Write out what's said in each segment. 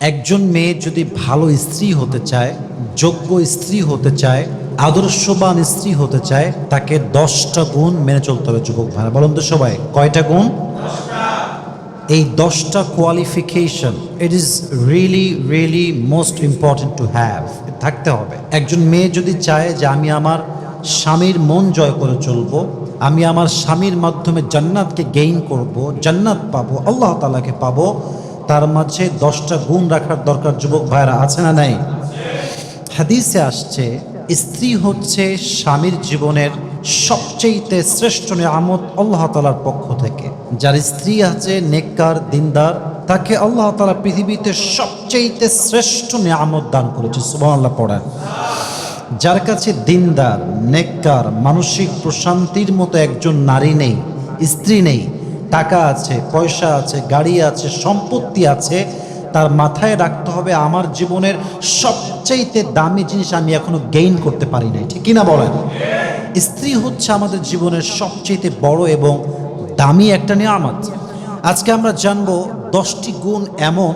একজন মেয়ে যদি ভালো স্ত্রী হতে চায়, যোগ্য স্ত্রী হতে চায়, আদর্শবান স্ত্রী হতে চায়, তাকে দশটা গুণ মেনে চলতে হবে, যুবক ভাইরা। বলুন তো সবাই, কয়টা গুণ? এই দশটা qualification it is really really most important to have থাকতে হবে। একজন মেয়ে যদি চায় যে আমি আমার স্বামীর মন জয় করে চলবো, আমি আমার স্বামীর মাধ্যমে জান্নাতকে গেইন করব, জান্নাত পাবো, আল্লাহ তালাকে পাবো তার মাঝে দশটা গুণ রাখার দরকার যুবক ভাইরা আছে না নাই? হাদিসে আসছে, স্ত্রী হচ্ছে স্বামীর জীবনের সবচেয়েতে শ্রেষ্ঠ নিয়ামত আল্লাহ তালার পক্ষ থেকে। যার স্ত্রী আছে নেককার, দিনদার, তাকে আল্লাহ তালা পৃথিবীতে সবচেয়েতে শ্রেষ্ঠ নিয়ামত দান করেছে। সুবাহ আল্লাহ যার কাছে দিনদার, নেককার, মানসিক প্রশান্তির মতো একজন নারী নেই, স্ত্রী নেই টাকা আছে, পয়সা আছে, গাড়ি আছে, সম্পত্তি আছে, তার মাথায় রাখতে হবে আমার জীবনের সবচাইতে দামি জিনিস আমি এখনও গেইন করতে পারি নাই। ঠিক কিনা বলেন? স্ত্রী হচ্ছে আমাদের জীবনের সবচেয়ে বড় এবং দামি একটা নিয়ামত। আজকে আমরা জানব দশটি গুণ এমন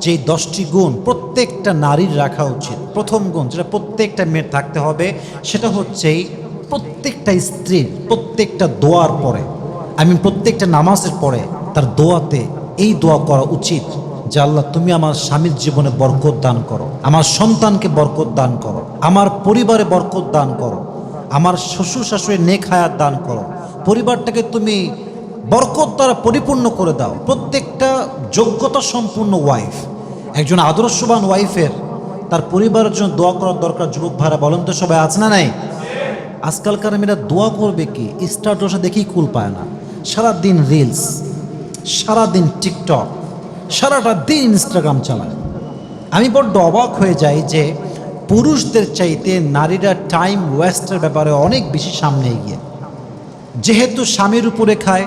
যে দশটি গুণ প্রত্যেকটা নারীর রাখা উচিত। প্রথম গুণ যেটা প্রত্যেকটা মেয়ের থাকতে হবে, সেটা হচ্ছে প্রত্যেকটা স্ত্রীর প্রত্যেকটা দোয়ার পরে। আমি প্রত্যেকটা নামাজের পরে তার দোয়াতে এই দোয়া করা উচিত যে, আল্লাহ, তুমি আমার স্বামীর জীবনে বরকত দান করো, আমার সন্তানকে বরকত দান করো, আমার পরিবারে বরকত দান করো, আমার শ্বশুর শাশুড়ি নেক হায়াত দান করো, পরিবারটাকে তুমি বরকত দ্বারা পরিপূর্ণ করে দাও। প্রত্যেকটা যোগ্যতা সম্পূর্ণ ওয়াইফ একজন আদর্শবান ওয়াইফের তার পরিবারের জন্য দোয়া করার দরকার। যুবক ভাইরা, বলেন তো সবাই, আছে না নাই? আজকালকার মেয়েরা দোয়া করবে কি? স্টারটসে দেখেই কুল পায় না। সারাদিন রিলস সারাদিন টিকটক সারাটা দিন ইনস্টাগ্রাম চালায় আমি বড্ড অবাক হয়ে যাই যে পুরুষদের চাইতে নারীরা টাইম ওয়েস্টের ব্যাপারে অনেক বেশি সামনে এগিয়ে। যেহেতু স্বামীর উপরে খায়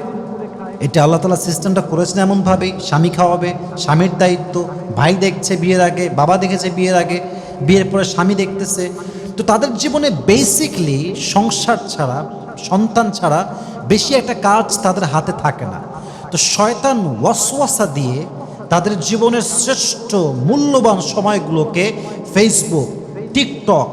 এটা আল্লাহ তালা সিস্টেমটা করেছেন এমনভাবেই স্বামী খাওয়াবে, স্বামীর দায়িত্ব, ভাই দেখছে বিয়ের আগে, বাবা দেখেছে বিয়ের আগে, বিয়ের পরে স্বামী দেখতেছে। তো তাদের জীবনে বেসিকলি সংসার ছাড়া, সন্তান ছাড়া বেশি একটা কাজ তাদের হাতে থাকে না। তো শয়তান ওয়াসওয়াসা দিয়ে তাদের জীবনের শ্রেষ্ঠ মূল্যবান সময়গুলোকে ফেসবুক টিকটক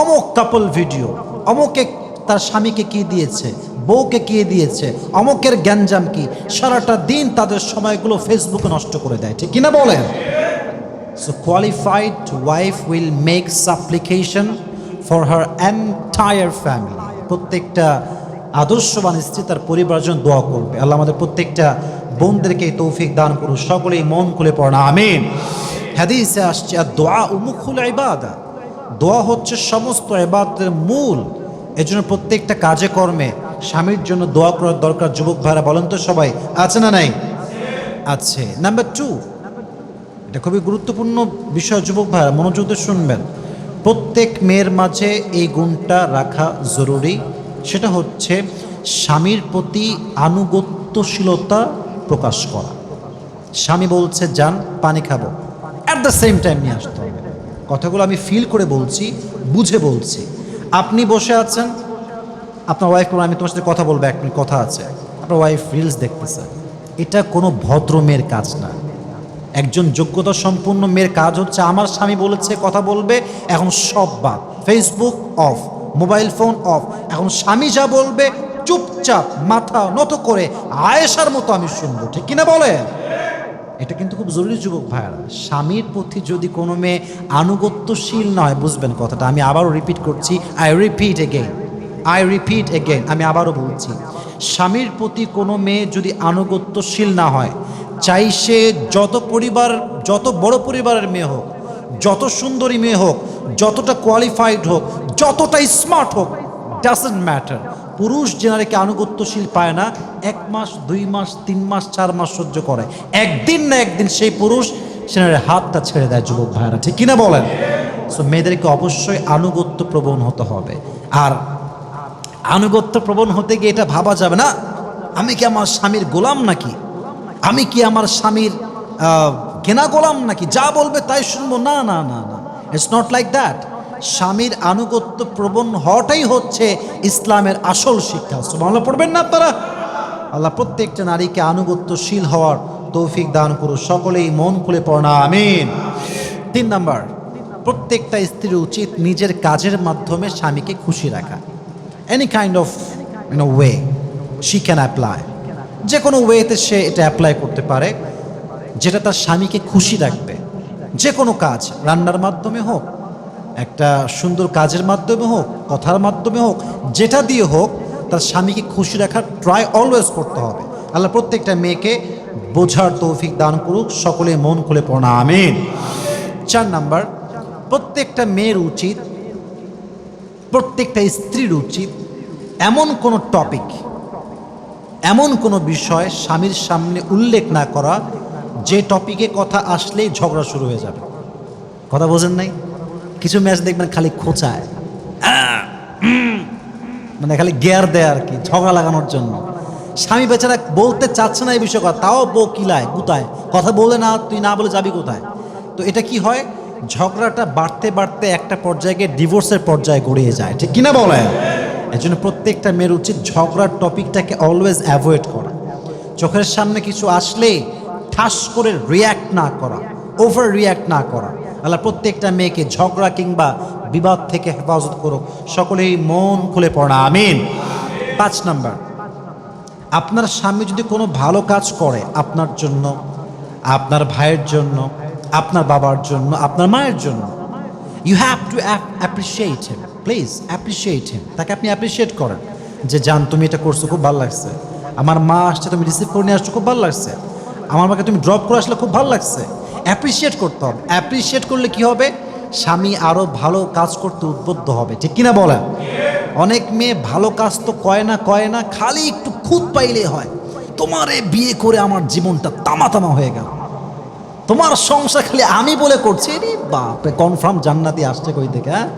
অমক কাপল ভিডিও অমকে তার স্বামীকে কি দিয়েছে, বউকে কি দিয়েছে, অমকের গ্যাঞ্জাম কি, সারাটা দিন তাদের সময়গুলো ফেসবুকে নষ্ট করে দেয়। ঠিক কিনা বলেন? So qualified wife will make supplication for her entire family প্রত্যেকটা আদর্শবান স্ত্রী তার পরিবারের জন্য দোয়া করবে। আল্লাহ আমাদের প্রত্যেকটা বোনদেরকে তৌফিক দান করুন সকলেই মন খুলে পড়া আমিন। হাদিসে আসছে আর দোয়া উমুখুল ইবাদা। দোয়া হচ্ছে সমস্ত এবাদের মূল। এজন্য প্রত্যেকটা কাজে কর্মে স্বামীর জন্য দোয়া করার দরকার যুবক ভাইরা, বলেন তো সবাই। আছে না নাই? আছে। নাম্বার টু এটা খুবই গুরুত্বপূর্ণ বিষয় যুবক ভাইরা, মনোযোগ দিয়ে শুনবেন। প্রত্যেক মেয়ের মাঝে এই গুণটা রাখা জরুরি। সেটা হচ্ছে স্বামীর প্রতি আনুগত্যশীলতা প্রকাশ করা। স্বামী বলছে, যান, পানি খাব। অ্যাট দ্য সেম টাইম নিয়ে আসতে হবে। কথাগুলো আমি ফিল করে বলছি, বুঝে বলছি। আপনি বসে আছেন, আপনার ওয়াইফ আমি তোমার সাথে কথা বলব, এক মিনিট, কথা আছে। আপনার ওয়াইফ রিলস দেখতেছে। এটা কোনো ভদ্র মেয়ের কাজ না। একজন যোগ্যতা সম্পূর্ণ মেয়ের কাজ হচ্ছে, আমার স্বামী বলেছে, কথা বলবে, এখন সব বাদ। Facebook off mobile phone off. এখন স্বামী যা বলবে, চুপচাপ, মাথা নত করে আয়েশার মতো আমি শুনব। ঠিক কিনা বলে এটা কিন্তু খুব জরুরি যুবক ভাইয়ারা। স্বামীর প্রতি যদি কোনো মেয়ে আনুগত্যশীল নয়, বুঝবেন কথাটা। আমি আবারও রিপিট করছি। I repeat again I repeat again আমি আবারও বলছি। স্বামীর প্রতি কোনো মেয়ে যদি আনুগত্যশীল না হয়, চাই সে যত পরিবার, যত বড় পরিবারের মেয়ে হোক, যত সুন্দরী মেয়ে হোক যতটা কোয়ালিফাইড হোক, যতটা স্মার্ট হোক ডাজেন্ট ম্যাটার পুরুষ যে নারীকে আনুগত্যশীল পায় না, এক মাস, দুই মাস, তিন মাস, চার মাস সহ্য করে। একদিন না একদিন সেই পুরুষ সে নারীর হাতটা ছেড়ে দেয় যুবক ভাইরা ঠিক কিনা বলেন? সো মেয়েদেরকে অবশ্যই আনুগত্য প্রবণ হতে হবে। আর আনুগত্য প্রবণ হতে গিয়ে এটা ভাবা যাবে না, আমি কি আমার স্বামীর গোলাম নাকি? আমি কি আমার স্বামীর কেনা গোলাম নাকি? যা বলবে তাই শুনব? না না না না। ইটস নট লাইক দ্যাট স্বামীর আনুগত্য প্রবণ হওয়াটাই হচ্ছে ইসলামের আসল শিক্ষা। সুবহানাল্লাহ, পড়বেন না আপনারা? আল্লাহ প্রত্যেকটা নারীকে আনুগত্যশীল হওয়ার তৌফিক দান করুক। সকলেই মন খুলে পড়না, আমিন। তিন নাম্বার, প্রত্যেকটা স্ত্রীর উচিত নিজের কাজের মাধ্যমে স্বামীকে খুশি রাখা। Any kind of you know way she can apply যে কোনো ওয়েতে সে এটা অ্যাপ্লাই করতে পারে, যেটা তার স্বামীকে খুশি রাখবে। যে কোনো কাজ, রান্নার মাধ্যমে হোক, একটা সুন্দর কাজের মাধ্যমে হোক, কথার মাধ্যমে হোক, যেটা দিয়ে হোক, তার স্বামীকে খুশি রাখার ট্রাই অলওয়েজ করতে হবে। আল্লাহ প্রত্যেকটা মেয়েকে বোঝার তৌফিক দান করুক, সকলে মন খুলে পড়া আমিন। চার নাম্বার, প্রত্যেকটা মেয়ের উচিত, প্রত্যেকটা স্ত্রীর উচিত এমন কোনো টপিক এমন কোনো বিষয় স্বামীর সামনে উল্লেখ না করা যে টপিকে কথা আসলেই ঝগড়া শুরু হয়ে যাবে। কথা বোঝেন নাই? কিছু ম্যাচ দেখবেন খালি খোঁচায়। মানে খালি গেয়ার দেয় আর কি, ঝগড়া লাগানোর জন্য। স্বামী বেচারা বলতে চাচ্ছে না এই বিষয় কথা, তাও বউ কিলায় গুতায় কথা বলে না, তুই না বলে যাবি কোথায়? তো এটা কি হয়? ঝগড়াটা বাড়তে বাড়তে একটা পর্যায়ে ডিভোর্সের পর্যায়ে গড়িয়ে যায়, ঠিক কিনা বলেন? এই জন্য প্রত্যেকটা মেয়ের উচিত ঝগড়ার টপিকটাকে অলওয়েজ অ্যাভয়েড করা। চোখের সামনে কিছু আসলে ঠাস করে রিয়্যাক্ট না করা ওভার রিয়্যাক্ট না করা। আল্লাহ প্রত্যেকটা মেয়েকে ঝগড়া কিংবা বিবাদ থেকে হেফাজত করুক। সকলেই মন খুলে পড়া, আমিন। পাঁচ নাম্বার, আপনার স্বামী যদি কোনো ভালো কাজ করে আপনার জন্য, আপনার ভাইয়ের জন্য, আপনার বাবার জন্য, আপনার মায়ের জন্য you have to appreciate him please appreciate him তাকে আপনি অ্যাপ্রিসিয়েট করেন যে, জান, তুমি এটা করছ, খুব ভালো লাগছে। আমার মা আসছে, তুমি রিসিভ করে নিয়ে আসছো, খুব ভালো লাগছে। আমার মাকে তুমি ড্রপ করে আসলে খুব ভালো লাগছে। অ্যাপ্রিসিয়েট করতে হবে। অ্যাপ্রিসিয়েট করলে কি হবে? স্বামী আরও ভালো কাজ করতে উদ্বুদ্ধ হবে। ঠিক কিনা বলেন? অনেক মেয়ে ভালো কাজ তো কয় না কয় না, খালি একটু খুদ পাইলে হয়। তোমারে বিয়ে করে আমার জীবনটা তামা তামা হয়ে গেল। তোমার সংসার খালি আমি বলে করছি। রে বাপরে কনফার্ম জান্নাতি আসছে কই থেকে হ্যাঁ?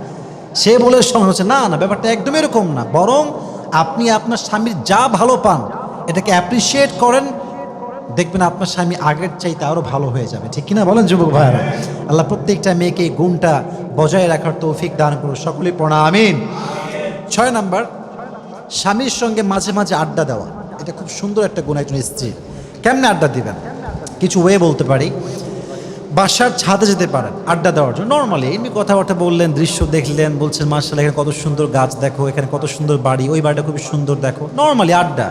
সে বলে সময় হচ্ছে, না না, ব্যাপারটা একদম এরকম না। বরং আপনি আপনার স্বামীর যা ভালো পান, এটাকে অ্যাপ্রিসিয়েট করেন দেখবেন আপনার স্বামী আগের চাইতে আরও ভালো হয়ে যাবে। ঠিক কিনা বলেন, যুবক ভাইয়ারা? আল্লাহ প্রত্যেকটা মেয়েকে এই গুণটা বজায় রাখার তৌফিক দান করুন সকলেই প্রণা আমিন। ছয় নাম্বার, স্বামীর সঙ্গে মাঝে মাঝে আড্ডা দেওয়া। এটা খুব সুন্দর একটা গুণ একজন স্ত্রী। কেমনে আড্ডা দিবেন? কিছু ওয়ে বলতে পারি। বাসার ছাদে যেতে পারেন, আড্ডা দেওয়ার জন্য। নর্মালি এমনি কথাবার্তা বললেন, দৃশ্য দেখলেন, বলছেন মার্শাল এখানে কত সুন্দর গাছ দেখো, এখানে কত সুন্দর বাড়ি, ওই বাড়িটা খুবই সুন্দর দেখো। নর্মালি আড্ডা।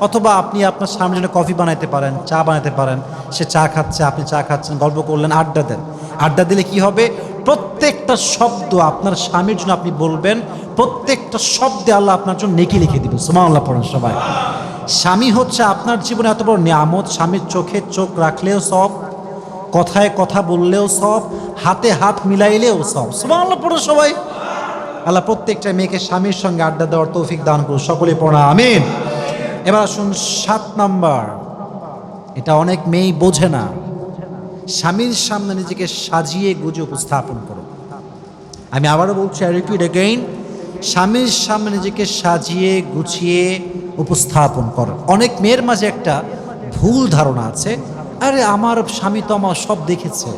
অথবা আপনি আপনার সামনে জন্য কফি বানাইতে পারেন, চা বানাইতে পারেন, সে চা খাচ্ছে, আপনি চা খাচ্ছেন, গল্প করলেন, আড্ডা দেন। আড্ডা দিলে কি হবে? প্রত্যেকটা শব্দ আপনার স্বামীর জন্য আপনি বলবেন, প্রত্যেকটা শব্দে আল্লাহ আপনার জন্য নেকি লিখে দিবেন। সুমা আল্লাহ পড়েন সবাই। স্বামী হচ্ছে আপনার জীবনে এত বড় নিয়ামত, স্বামীর চোখে চোখ রাখলেও সব, কথায় কথা বললেও সব, হাতে হাত মিলাইলেও সব। সুমা আল্লাহ পড়ো সবাই। আল্লাহ প্রত্যেকটা মেয়েকে স্বামীর সঙ্গে আড্ডা দেওয়ার তৌফিক দান করুন। সকলে পড়া, আমিন। এবার আসুন সাত নাম্বার। এটা অনেক মেয়েই বোঝে না। স্বামীর সামনে নিজেকে সাজিয়ে গুজে উপস্থাপন করো। আমি আবারও বলছি আই রিপিট এগেইন স্বামীর সামনে নিজেকে সাজিয়ে গুছিয়ে উপস্থাপন করো। অনেক মেয়ের মাঝে একটা ভুল ধারণা আছে। আরে, আমার স্বামী তো আমার সব দেখেছে।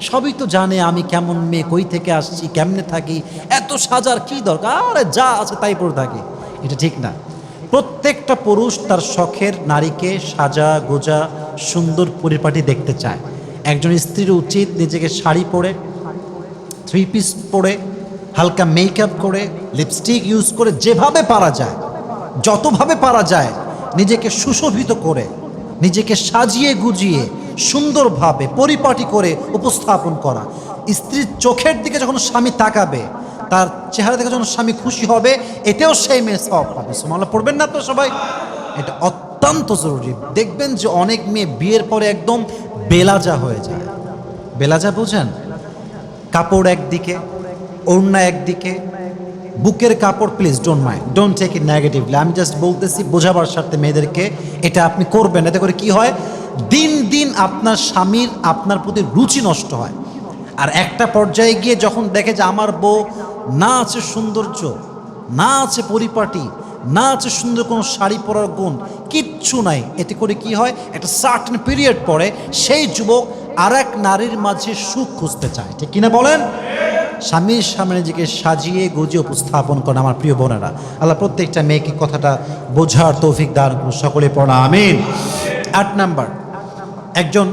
সবই তো জানে আমি কেমন মেয়ে, কই থেকে আসছি, কেমনে থাকি, এত সাজার কি দরকার? আরে, যা আছে তাই পড়ে থাকি। এটা ঠিক না। প্রত্যেকটা পুরুষ তার শখের নারীকে সাজা, গোজা, সুন্দর পরিপাটি দেখতে চায়। একজন স্ত্রীর উচিত নিজেকে শাড়ি পরে থ্রি পিস পরে, হালকা মেকআপ করে লিপস্টিক ইউজ করে যেভাবে পারা যায়, যতভাবে পারা যায়, নিজেকে সুশোভিত করে, নিজেকে সাজিয়ে গুজিয়ে, সুন্দরভাবে পরিপাটি করে উপস্থাপন করা। স্ত্রীর চোখের দিকে যখন স্বামী তাকাবে তার চেহারা দেখে যখন স্বামী খুশি হবে এতেও সেই মেয়ে সব পাবে সুমালা পড়বেন না তো সবাই? এটা অত্যন্ত জরুরি। দেখবেন যে অনেক মেয়ে বিয়ের পরে একদম বেলাজা হয়ে যায়। বেলাজা বোঝেন? কাপড় একদিকে, ওড়না একদিকে, বুকের কাপড় please don't mind don't take it negatively আমি জাস্ট বলতেছি বোঝাবার স্বার্থে মেয়েদেরকে, এটা আপনি করবেন এতে করে কি হয়? দিন দিন আপনার স্বামীর, আপনার প্রতি রুচি নষ্ট হয়। আর একটা পর্যায়ে গিয়ে যখন দেখে যে আমার বউ না আছে সৌন্দর্য, না আছে পরিপাটি, না আছে সুন্দর কোনো শাড়ি পরার গুণ, কিচ্ছু নাই। এতে করে কি হয়? একটা সার্টেন পিরিয়ড পরে সেই যুবক আর এক নারীর মাঝে সুখ খুঁজতে চায়। ঠিক কিনা বলেন? স্বামীর সামনে নিজেকে সাজিয়ে গুজিয়ে উপস্থাপন করেন আমার প্রিয় বোনেরা। আল্লাহ প্রত্যেকটা মেয়েকে কথাটা বোঝার তৌফিক দান করুন। সকলে পড়া, আমিন। আট নাম্বার, একজন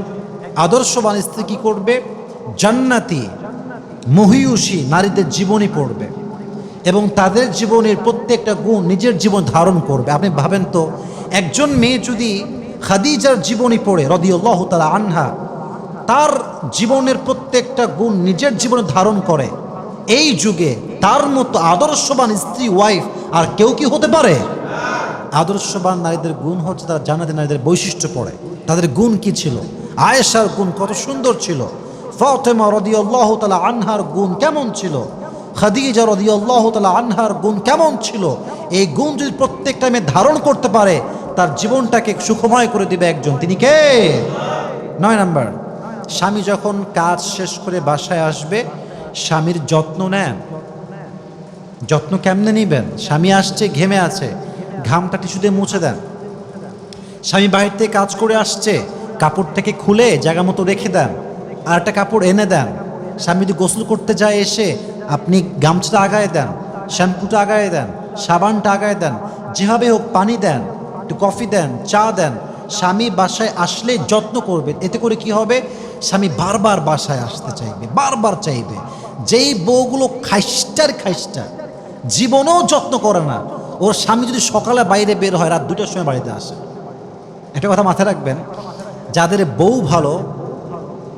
আদর্শবান স্ত্রী কি করবে? জান্নাতি মহিয়সী নারীদের জীবনী পড়বে এবং তাদের জীবনের প্রত্যেকটা গুণ নিজের জীবন ধারণ করবে। আপনি ভাবেন তো, একজন মেয়ে যদি খাদিজার জীবনী পড়ে রদিউল্লাহ তালা আনহা, তার জীবনের প্রত্যেকটা গুণ নিজের জীবনে ধারণ করে। এই যুগে তার মতো আদর্শবান স্ত্রী ওয়াইফ আর কেউ কি হতে পারে? আদর্শবান নারীদের গুণ হচ্ছে তারা জানাতে নারীদের বৈশিষ্ট্য পড়ে। তাদের গুণ কি ছিল? আয়েশার গুণ কত সুন্দর ছিল। ফতেমা রদিয়াল্লাহ তালা আনহার গুণ কেমন ছিল? খাদিজা রদিয়াল্লাহ তালা আনহার গুণ কেমন ছিল? এই গুণ যদি প্রত্যেকটা মেয়ে ধারণ করতে পারে, তার জীবনটাকে সুখময় করে দিবে একজন। তিনি কে? নয় নাম্বার, স্বামী যখন কাজ শেষ করে বাসায় আসবে, স্বামীর যত্ন নেন। যত্ন কেমনে নিবেন? স্বামী আসছে, ঘেমে আছে, ঘামটা টিস্যু মুছে দেন। স্বামী বাইরে থেকে কাজ করে আসছে, কাপড়টাকে খুলে জায়গা মতো রেখে দেন। আর একটা কাপড় এনে দেন। স্বামী যদি গোসল করতে যায় এসে আপনি গামছাটা আগায় দেন, শ্যাম্পুটা আগায় দেন, সাবানটা আগায় দেন, যেভাবে হোক পানি দেন, একটু কফি দেন, চা দেন, স্বামী বাসায় আসলে যত্ন করবে এতে করে কি হবে? স্বামী বারবার বাসায় আসতে চাইবে, বারবার চাইবে। যেই বউগুলো খাইস্টার খাইস্টার জীবনেও যত্ন করে না, ওর স্বামী যদি সকালে বাইরে বের হয়, রাত দুটোর সময় বাড়িতে আসে। একটা কথা মাথায় রাখবেন, যাদের বউ ভালো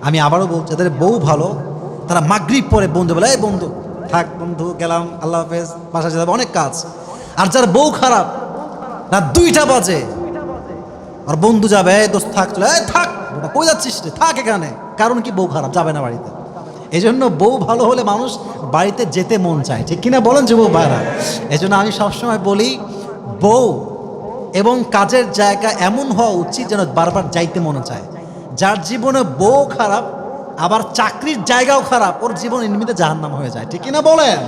আমি আবারও বলছি, যাদের বউ ভালো, তারা মাগরিব পরে বন্ধু বলে, এই বন্ধু, থাক বন্ধু, গেলাম, আল্লাহ হাফেজ বাসা যেতে অনেক কাজ। আর যার বউ খারাপ, রাত দুইটা বাজে। আর বন্ধু যাবে, এই দোস্ত, থাক, চলে, এই থাক কই যাচ্ছিস রে? থাক এখানে। কারণ কি বউ খারাপ, যাবে না বাড়িতে। এই জন্য বউ ভালো হলে মানুষ বাড়িতে যেতে মন চায়, ঠিক কিনা বলেন যে বউ ভাইরা? এই জন্য আমি সবসময় বলি, বউ এবং কাজের জায়গা এমন হওয়া উচিত যেন বারবার যাইতে মনে চায়। যার জীবনে বউ খারাপ, আবার চাকরির জায়গাও খারাপ, ওর জীবন এমনিতে জাহান্নাম হয়ে যায়। ঠিক না বলেন?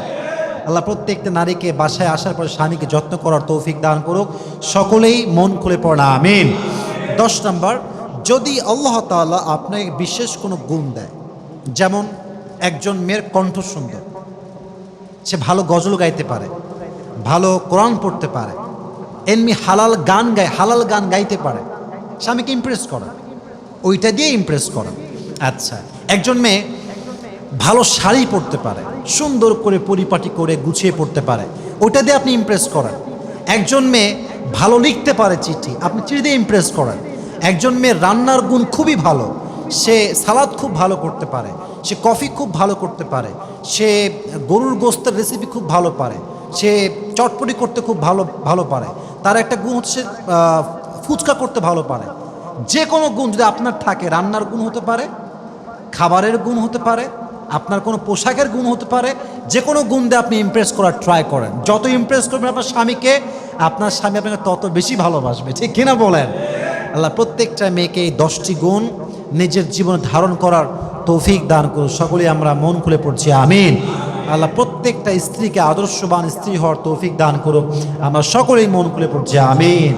আল্লাহ প্রত্যেকটা নারীকে বাসায় আসার পরে স্বামীকে যত্ন করার তৌফিক দান করুক। সকলেই মন খুলে পড়া আমিন। দশ নম্বর, যদি আল্লাহ তাআলা আপনাকে বিশেষ কোনো গুণ দেয়, যেমন একজন মেয়ের কণ্ঠ সুন্দর, সে ভালো গজল গাইতে পারে, ভালো কোরআন পড়তে পারে, এমনি হালাল গান গায়, হালাল গান গাইতে পারে, স্বামীকে ইমপ্রেস করা ওইটা দিয়ে ইমপ্রেস করা। আচ্ছা একজন মেয়ে ভালো শাড়ি পরতে পারে, সুন্দর করে পরিপাটি করে গুছিয়ে পড়তে পারে, ওইটা দিয়ে আপনি ইমপ্রেস করেন। একজন মেয়ে ভালো লিখতে পারে চিঠি, আপনি চিঠি দিয়ে ইমপ্রেস করেন। একজন মেয়ে রান্নার গুণ খুবই ভালো, সে সালাদ খুব ভালো করতে পারে, সে কফি খুব ভালো করতে পারে, সে গরুর গোস্তের রেসিপি খুব ভালো পারে, সে চটপটি করতে খুব ভালো ভালো পারে, তার একটা গুণ হচ্ছে ফুচকা করতে ভালো পারে। যে কোনো গুণ যদি আপনার থাকে, রান্নার গুণ হতে পারে, খাবারের গুণ হতে পারে, আপনার কোনো পোশাকের গুণ হতে পারে, যে কোনো গুণ দিয়ে আপনি ইমপ্রেস করার ট্রাই করেন। যত ইমপ্রেস করবেন আপনার স্বামীকে, আপনার স্বামী আপনাকে তত বেশি ভালোবাসবে। ঠিক কিনা বলেন? আল্লাহ প্রত্যেকটা মেয়েকে এই দশটি গুণ নিজের জীবনে ধারণ করার তৌফিক দান করুন। সকলেই আমরা মন খুলে পড়ছি, আমিন। আল্লাহ প্রত্যেকটা স্ত্রীকে আদর্শবান স্ত্রী হওয়ার তৌফিক দান করুক। আমরা সকলেই মন খুলে পড়ছি, আমিন।